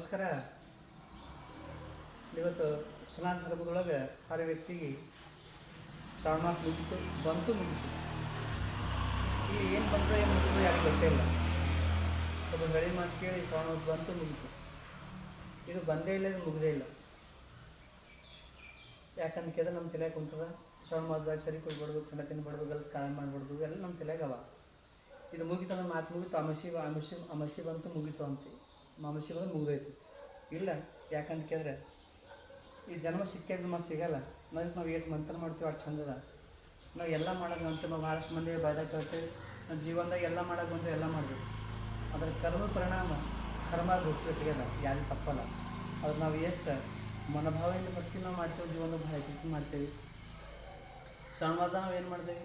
ನಮಸ್ಕಾರ. ಇವತ್ತು ಸ್ನಾನ ಧರ್ಮದೊಳಗೆ ಹರ ವ್ಯಕ್ತಿಗೆ ಶ್ರಾವಣ ಮಾಸ ಮುಗಿತು, ಬಂತು ಮುಗಿತು. ಇಲ್ಲಿ ಏನು ಬಂತು ಏನು ಯಾಕೆ ಗೊತ್ತೇ ಇಲ್ಲ. ಒಬ್ಬ ಬೆಳೆ ಮಾತು ಕೇಳಿ ಶ್ರಾವಣ ಮಾಸ ಬಂತು ಮುಗಿತು. ಇದು ಬಂದೇ ಇಲ್ಲ, ಇದು ಮುಗಿದೇ ಇಲ್ಲ. ಯಾಕಂತ ಕೇಳಿದ್ರೆ ನಮ್ಮ ತಲೆಯಾಗ ಕುಂತದ. ಶ್ರಾವಣ ಮಾಸದಾಗ ಸರಿ ಕೊಡ್ಬಾರ್ದು ಕಣ್ಣ ತಿನ್ಬಾರ್ದು ಗಲ್ಸ್ ಕಾಲ ಮಾಡ್ಬಾರ್ದು ಎಲ್ಲ ನಮ್ಮ ತಲೆಯಾಗವ ಇದು ಮುಗಿತು ಅಂದ್ರೆ ಮಾತು ಮುಗಿತು ಅಮಸಿ ಅಮಸಿ ಅಮಸಿ ಬಂತು ಮುಗಿತು ಅಂತ. ಬಂದು ಮುಗಿದೋಯ್ತು ಇಲ್ಲ, ಯಾಕಂತ ಕೇಳಿದ್ರೆ, ಈ ಜನ್ಮ ಸಿಕ್ಕಿದ್ರೆ ಮತ್ತೆ ಸಿಗಲ್ಲ. ನಾವು ನಾವು ಏಟ್ ಮಂತ್ರ ಮಾಡ್ತೀವಿ, ಅಷ್ಟು ಚಂದದ ನಾವು ಎಲ್ಲ ಮಾಡೋದು ಅಂತ ನಾವು ಭಾಳಷ್ಟು ಮಂದಿ ಬಾಯ್ದಾಗ ಕೇಳ್ತೀವಿ. ನಾವು ಜೀವನದಾಗ ಎಲ್ಲ ಮಾಡೋದು ಅಂತ ಎಲ್ಲ ಮಾಡಬೇಕು ಅದರ ಕರ್ಮ ಪರಿಣಾಮ, ಕರ್ಮ ಘೋಷಿಸ್ಬೇಕಾಗ್ಯದ ಯಾರು ತಪ್ಪಲ್ಲ. ಅದು ನಾವು ಎಷ್ಟು ಮನೋಭಾವದಿಂದ ಭಕ್ತಿ ನಾವು ಮಾಡ್ತೇವೆ ಜೀವನ ಭಾಳ ಎಚ್ಚರಿಕೆ ಮಾಡ್ತೇವೆ. ಸಮಾಜ ನಾವು ಏನು ಮಾಡ್ತೇವೆ?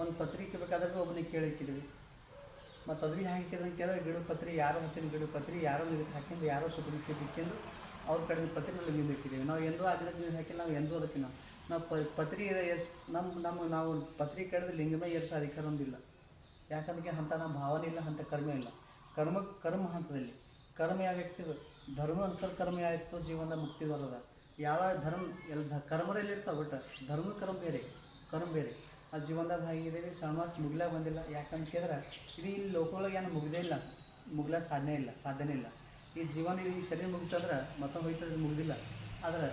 ಒಂದು ಪತ್ರಿಕೆ ಬೇಕಾದ್ರೆ ಒಬ್ಬನಿಗೆ ಕೇಳಿಕ್ಕಿದ್ವಿ. ಮತ್ತು ಅದ್ರ ಭೀ ಹಾಕಿದಂಗೆ ಕೇಳಿದ್ರೆ ಗಿಡ ಪತ್ರಿ, ಯಾರೋ ಹಚ್ಚಿನ ಗಿಡ ಪತ್ರಿ, ಯಾರೋ ಇದಕ್ಕೆ ಹಾಕಿಂದು ಯಾರೋ ಸುತ್ತಲಿಕ್ಕೆ ಬಿಕ್ಕಿಂದು ಅವ್ರ ಕಡೆ ಪತ್ರಿನಲ್ಲಿ ನೀವು ಬೇಕಿದ್ದೀವಿ ನಾವು ಎಂದೂ ಆಗಿದ್ರೆ ನೀವು ಹಾಕಿಲ್ಲ, ನಾವು ಎಂದೂ ಅದಕ್ಕೆ ನಾವು ನಾವು ಪ, ಪತ್ರಿ ಎಷ್ಟು ನಮ್ಮ ನಮ್ಮ ನಾವು ಪತ್ರಿ ಕಡೆದು ಲಿಂಗಮೇ ಏರ್ಸೋ ಅಧಿಕಾರ ಒಂದಿಲ್ಲ ಯಾಕಂದ್ರೆ ಅಂಥ ನಮ್ಮ ಭಾವನೆ ಇಲ್ಲ ಅಂಥ ಕರ್ಮ ಇಲ್ಲ. ಕರ್ಮ ಕರ್ಮ ಹಂತದಲ್ಲಿ. ಕರ್ಮ ಯಾವ ವ್ಯಕ್ತಿ ಧರ್ಮ ಅನುಸಾರ ಕರ್ಮ ಯಾವ ಇರ್ತದೆ ಜೀವನದ ಮುಕ್ತಿ ಬರೋದ. ಯಾವ, ಧರ್ಮ, ಎಲ್ಲ ಕರ್ಮರಲ್ಲಿ ಇರ್ತಾವೆ ಬಟ್ ಧರ್ಮ, ಕರ್ಮ ಬೇರೆ ಕರ್ಮ ಬೇರೆ. ಆ ಜೀವನದಾಗ ಹಾಗಿದ್ದೀವಿ, ಶ್ರಮಾಸ್ ಮುಗಿಲಾಗ ಬಂದಿಲ್ಲ. ಯಾಕಂತ ಕೇಳಿದ್ರೆ ಇದು ಇಲ್ಲಿ ಲೋಕದೊಳಗೆ ಏನು ಮುಗ್ದೇ ಇಲ್ಲ, ಮುಗ್ಲ ಸಾಧನೆ ಇಲ್ಲ ಸಾಧನೆ ಇಲ್ಲ. ಈ ಜೀವನ ಈ ಶರೀರ ಮುಗಿತಂದ್ರೆ ಮತ್ತೊಮ್ಮೆ ಹೋಯ್ತಂದ್ರೆ ಮುಗ್ದಿಲ್ಲ. ಆದ್ರೆ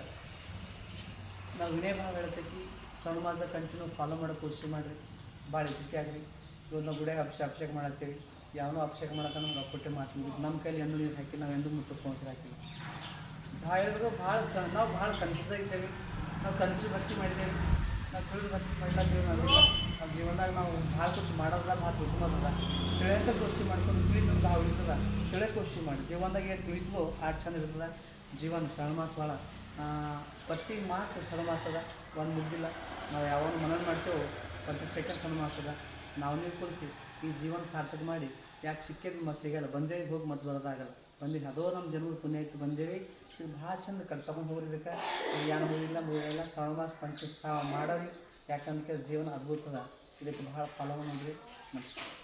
ನಾವು ವಿನಯ ಭಾವ ಹೇಳ್ತೈತಿ ಸ್ವರ್ಣಮಾಸ ಕಂಟಿನ್ಯೂ ಫಾಲೋ ಮಾಡೋ ಕೋಶಿಶ್ ಮಾಡಿರಿ. ಭಾಳ ಎಚ್ಚರಿಕೆ ಆಗ್ರಿ. ಇವತ್ತು ನಾವು ಗುಡಿಯಾಗ ಅಭಿಷೇಕ ಅಭಿಷೇಕ ಮಾಡತ್ತೀವಿ. ಯಾವನೋ ಅಭಿಷೇಕ ಮಾಡತ್ತ ನಮ್ಗೆ ಅಪ್ಪಟ್ಟೆ ಮುಗಿದು ನಮ್ಮ ಕೈಲಿ ಎಣ್ಣು ನೀರು ಹಾಕಿ ನಾವು ಎಂದೂ ಮುಟ್ಟು ಮೊಸರು ಹಾಕಿಲ್ಲ ಭಾಳ ಹೇಳಿದ್ರು ಭಾಳ ನಾವು ಭಾಳ ಕನ್ಫ್ಯೂಸ್ ಆಗಿದ್ದೇವೆ ನಾವು ಕನ್ಫ್ಯೂಸ್ ಭಕ್ತಿ ಮಾಡಿದ್ದೇವೆ ನಾವು ಭಾಳ ಖುಷಿ ಭಾಳ ಮಾಡ್ಕೊಂಡು ಕೋಷಿ ಮಾಡಿ ಜೀವನದಾಗ ಏನು ಚಂದ ಜೀವನ ಶ್ರವಣ ಮಾಸ ಭಾಳ. ಪ್ರತಿ ಮಾಸ ಶ್ರವಣ ಮಾಸ ಅದ. ಒಂದು ನಾವು ಯಾವಾಗ ಮನವಿ ಮಾಡ್ತೇವೆ, ಪ್ರತಿ ಸೆಕೆಂಡ್ ಶ್ರವಣ ನಾವು ನೀವು ಕುಂತು ಈ ಜೀವನ ಸಾರ್ಥಕ ಮಾಡಿ, ಯಾಕೆ ಸಿಕ್ಕಿದ್ದು ಮತ್ತೆ ಸಿಗಲ್ಲ ಬಂದೇ ಹೋಗಿ ಮತ್ತೆ ಬರೋದಾಗಲ್ಲ ಬಂದಿಲ್ಲ ಅದೋ ನಮ್ಮ ಜನ್ಮದ ಪುಣ್ಯ ಇತ್ತು ಬಂದೇವಿ. ಇದು ಭಾಳ ಚಂದ ಕಟ್ಕೊಂಡು ಹೋಗ್ರಿ ಇದಕ್ಕೆ ಏನು ಹೋಗಿಲ್ಲ ಮುಗಿಲ್ಲ ಶ್ರವಣ ಪಂಚ ಮಾಡೋರಿ ಯಾಕಂದ್ರೆ ಜೀವನ ಅದ್ಭುತ ಅದ ಇದಕ್ಕೆ ಭಾಳ ಫಲವನ್ನು ನೋಡ್ರಿ ನಮಸ್ಕಾರ.